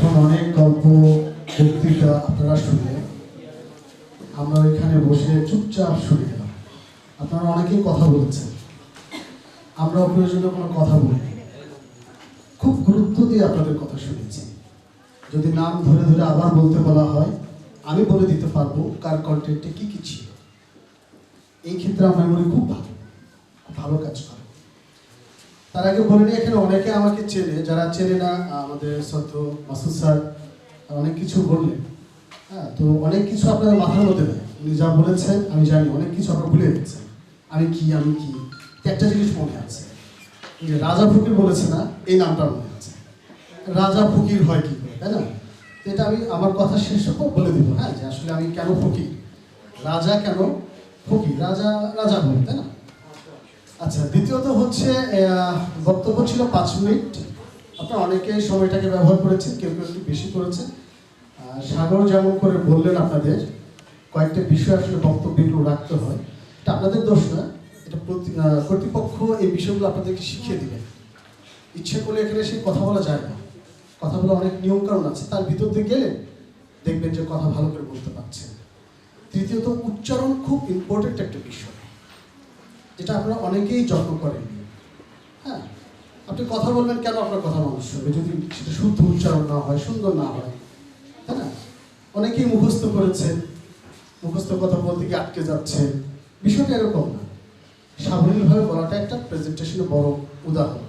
এখন অনেক গল্প, বক্তৃতা আপনারা শুনে আমরা এখানে বসে চুপচাপ শুনে গেলাম। আপনারা অনেকেই কথা বলেছেন। আমরা প্রয়োজনীয় কোনো কথা বলি খুব গুরুত্ব দিয়ে আপনাদের কথা শুনেছি। যদি নাম ধরে ধরে আবার বলতে বলা হয়, আমি বলে দিতে পারব কার কন্টেন্টে কি কি ছিল। এই ক্ষেত্রে আমার মনে খুব ভালো ভালো কাজ করে। তার আগে বলে নিই, এখানে অনেকে আমাকে চেনে, যারা চেনে না আমাদের সত্য মাসুদ স্যার অনেক কিছু বললেন হ্যাঁ তো অনেক কিছু আপনাদের মাথার মধ্যে নেই। উনি যা বলেছেন, আমি জানি, অনেক কিছু আপনারা ভুলে গেছেন। আমি কি আমি কি? একটা জিনিস মনে আছে। রাজা ফকির বলেছে না, এই নামটা মনে আছে। রাজা ফকির হয় কি করে, তাই না? এটা আমি আমার কথা শেষ বলে দিব হ্যাঁ যে আসলে আমি কেন ফকির? রাজা কেন ফকির? রাজা রাজা বলে, তাই না? আচ্ছা দ্বিতীয়ত হচ্ছে বক্তব্য ছিল পাঁচ মিনিট। আপনারা অনেকে সময়টাকে ব্যবহার করেছেন, কেউ কেউ একটু বেশি করেছেন। সাগর যেমন করে বললেন আপনাদের, কয়েকটা বিষয় আসলে বক্তব্য এগুলো রাখতে হয়। এটা আপনাদের দোষ না, এটা কর্তৃপক্ষ এই বিষয়গুলো আপনাদেরকে শিখিয়ে দিবেন ইচ্ছে করলে এখানে সে কথা বলা যায় না। কথা বলা অনেক নিয়ম কারণ আছে, তার ভিতর দিয়ে গেলে দেখবেন যে কথা ভালো করে বলতে পারছেন। তৃতীয়ত, উচ্চারণ খুব ইম্পর্টেন্ট একটা বিষয়। যেটা আপনারা অনেকেই যত্ন করেন হ্যাঁ? আপনি কথা বলবেন কেন আপনার কথা মানুষ হবে যদি সেটা শুদ্ধ উচ্চারণ না হয়, সুন্দর না হয় না? অনেকেই মুখস্থ করেছেন, মুখস্থ কথা বলতে গিয়ে আটকে যাচ্ছেন। বিষয়টা এরকম না। সাবলীলভাবে বলাটা একটা প্রেজেন্টেশনের বড় উদাহরণ।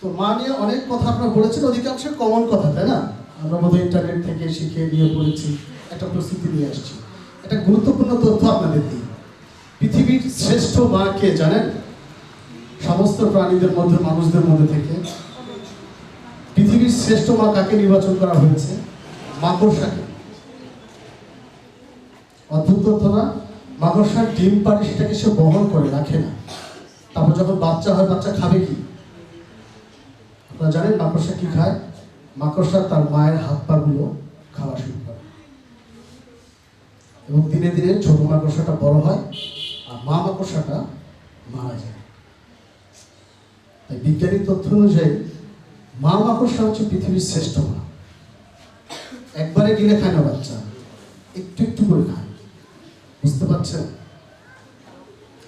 তো মা নিয়ে অনেক কথা আপনারা বলেছেন অধিকাংশ কমন কথা, তাই না? আমরা বোধহয় ইন্টারনেট থেকে শিখে নিয়ে পড়েছি, একটা প্রস্তুতি নিয়ে আসছি। একটা গুরুত্বপূর্ণ তথ্য আপনাদের দিই পৃথিবীর শ্রেষ্ঠ মা কে জানেন? সমস্ত প্রাণীদের মধ্যে, মানুষদের মধ্যে থেকে। পৃথিবীর শ্রেষ্ঠ মা কাকে নির্বাচন করা হয়েছে? মাকড়সাকে অদ্ভুত তথ্য না? মাকড়সার ডিম পারে সেটাকে সে বহন করে, রাখে না। তারপর যখন বাচ্চা হয়, বাচ্চা খাবে কি? আপনারা জানেন মাকড়সা কি খায়? মাকড়সা তার মায়ের হাত পা গুলো খাওয়া শুরু করে। এবং দিনে দিনে ছোট মাকড়সাটা বড় হয়। মা মাকড়সাটা মারা যায়। তাই বিজ্ঞানী তথ্য অনুযায়ী মা মাকড়সা হচ্ছে পৃথিবীর শ্রেষ্ঠ মা একবারে গিলে খায় না বাচ্চা, একটু একটু করে খায়। বুঝতে পারছেন?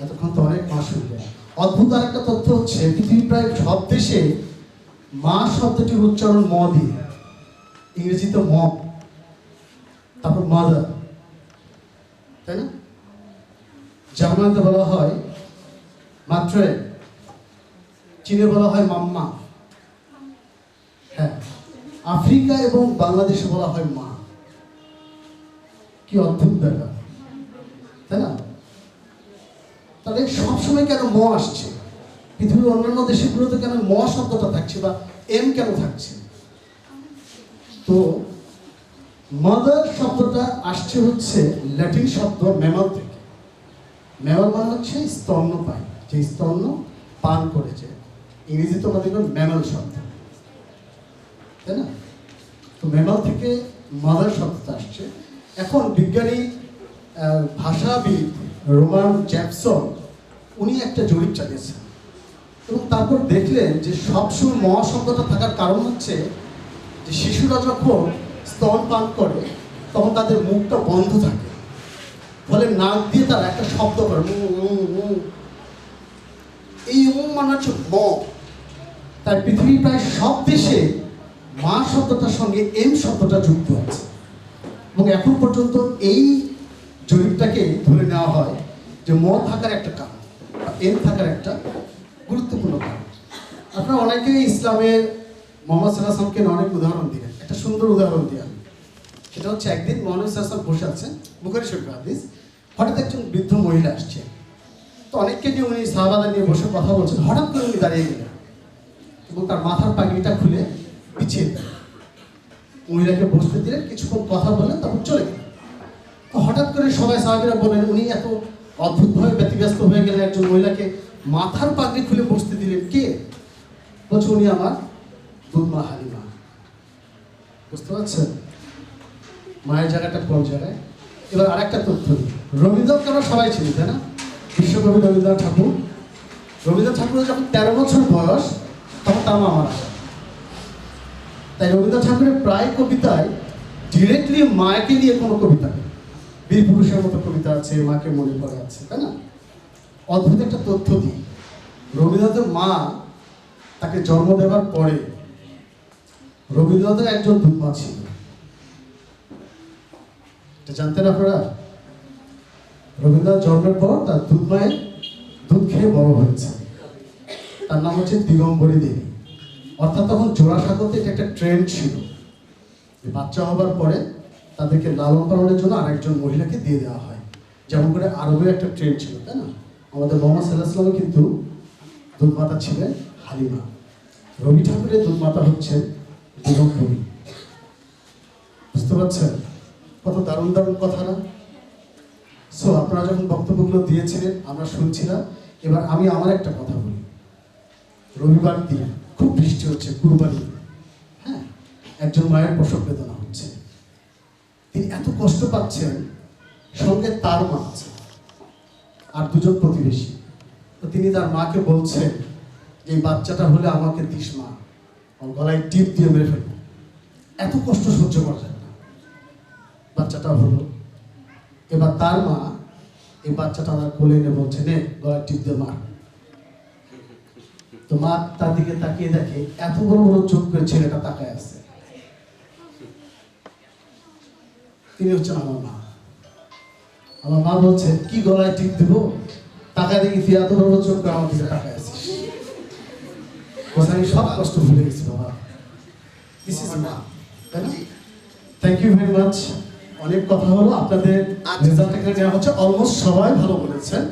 এতক্ষণ তো অনেক মা শুনবে অদ্ভুত আর একটা তথ্য হচ্ছে, পৃথিবীর প্রায় সব দেশে মা শব্দটির উচ্চারণ ম দিয়ে। ইংরেজিতে ম, তারপর মাদার তাই না? জার্মানিতে বলা হয়, মাত্র চীনে বলা হয় মাম্মা। হ্যাঁ আফ্রিকা এবং বাংলাদেশে বলা হয় মা। কি অদ্ভুত ব্যাপার, তাই না? তাহলে সবসময় কেন ম আসছে? পৃথিবীর অন্যান্য দেশগুলোতে কেন ম শব্দটা থাকছে বা এম কেন থাকছে? তো মাদার শব্দটা আসছে হচ্ছে ল্যাটিন শব্দ ম্যামাল থেকে। ম্যামাল মানে হচ্ছে স্তন্যপায়ী যে স্তন্য পান করেছে। ইংরেজিতে আমরা দেখবেন ম্যামাল শব্দ। তাই না? তো ম্যামাল থেকে মাদার শব্দটা আসছে। এখন বিজ্ঞানী ভাষাবিদ রোমান জ্যাপসন, উনি একটা জরিপ চালিয়েছেন। এবং তারপর দেখলেন যে সবসময় ম থাকার কারণ হচ্ছে যে শিশুরা যখন স্তন পান করে, তখন তাদের মুখটা বন্ধ থাকে। ফলে নাক দিয়ে তারা একটা শব্দ করে। এই উম মানে হচ্ছে ম তাই পৃথিবীর প্রায় সব দেশে মা শব্দটার সঙ্গে এম শব্দটা যুক্ত আছে এবং এখন পর্যন্ত এই জরিপটাকে ধরে নেওয়া হয় যে ম থাকার একটা কারণ এম থাকার একটা গুরুত্বপূর্ণ কারণ। আপনারা অনেকেই ইসলামের মোহাম্মদ সাল্লাহামকে অনেক উদাহরণ দিলেন। একটা সুন্দর উদাহরণ দিয়ে সেটা হচ্ছে একদিন মোহাম্মদ সাল্লাম বসে আছেন, বুখারি শরীফ হাদিস। হঠাৎ একজন বৃদ্ধ মহিলা আসছে। তো অনেককে নিয়ে উনি সাহাবাদা নিয়ে বসে কথা বলছেন। হঠাৎ করে উনি দাঁড়িয়ে গেলেন। এবং তার মাথার পাগড়িটা খুলে পিছিয়ে মহিলাকে বসতে দিলেন, কিছুক্ষণ কথা বললেন, তারপর চলে গেলেন। তো হঠাৎ করে সবাই সাহাবিরা বলেন উনি এত অদ্ভুতভাবে ব্যতিব্যস্ত হয়ে গেলেন একজন মহিলাকে মাথার পাগড়ি খুলে বসতে দিলেন কে? বলছে, উনি আমার দুধমা হালিমা। বুঝতে পারছেন? মায়ের জায়গাটা কোন জায়গায়? এবার আরেকটা তথ্য দিই। রবীন্দ্রনাথকে আমরা সবাই চিনি, তাই না? বিশ্বকবি রবীন্দ্রনাথ ঠাকুর। রবীন্দ্রনাথ ঠাকুরের যখন তেরো বছর বয়স, তখন তার মা মারা যায়। তাই রবীন্দ্রনাথ ঠাকুরের প্রায় কবিতায় ডিরেক্টলি মাকে নিয়ে কোনো কবিতা নেই। বীর পুরুষের মতো কবিতা আছে, মাকে মনে পড়ে আছে, তাই না? অদ্ভুত একটা তথ্য দিই রবীন্দ্রনাথের মা তাকে জন্ম দেওয়ার পরে রবীন্দ্রনাথের একজন দুধমা ছিল। এটা জানতেন আপনারা? রবীন্দ্রনাথ জন্মের পর তার দুধ মায়ের দুধ খেয়ে বড় হয়েছে। তার নাম হচ্ছে দিগম্বরী দেবী। অর্থাৎ তখন জোড়াসাঁকোতে এটা একটা ট্রেন্ড ছিল। বাচ্চা হবার পরে তাদেরকে লালন পালনের জন্য আরেকজন মহিলাকে দিয়ে দেওয়া হয়। যেমন করে আরবে একটা ট্রেন্ড ছিল, তাই না? আমাদের মোহাম্মদ সাল্লাহ সাল্লামও কিন্তু দুধমাতা ছিলেন হালিমা। রবি ঠাকুরের দুধমাতা হচ্ছেন দিগম্বরী। বুঝতে পারছেন? কত দারুণ দারুণ কথা না? সো আপনারা যখন বক্তব্যগুলো দিয়েছিলেন, আমরা শুনছিলাম। এবার আমি আমার একটা কথা বলি। রবিবার দিন খুব বৃষ্টি হচ্ছে কুরবানি। হ্যাঁ একজন মায়ের প্রসব বেদনা হচ্ছে। তিনি এত কষ্ট পাচ্ছেন, সঙ্গে তার মা আছে আর দুজন প্রতিবেশী। তো তিনি তার মাকে বলছেন, যে বাচ্চাটা হলে আমাকে দিস মা। গলায় টিপ দিয়ে মেরে ফেলব। এত কষ্ট সহ্য করা যায় না। বাচ্চাটা হলো এবার তার মা এই বাচ্চাটা তার কোলে এনে বলছে, নে, গলায় টিপ দিয়ে মার তো মা তার দিকে তাকিয়ে দেখে, এত বড় বড় চোখ করে ছেলেটা তাকায় আছে। তিনি হচ্ছেন আমার মা। আমার মা বলছে, কি গলায় টিপ দিব? তাকায় দেখি তুই এত বড় চোখ করে আমার দিকে তাকায় আমি সব কষ্ট ভুলে গেছি বাবা। দিস ইজ মা তাই থ্যাংক ইউ ভেরি মাচ অনেক কথা হলো আপনাদের আচ্ছা। রেজাল্ট এখানে যা হচ্ছে অলমোস্ট সবাই ভালো বলেছেন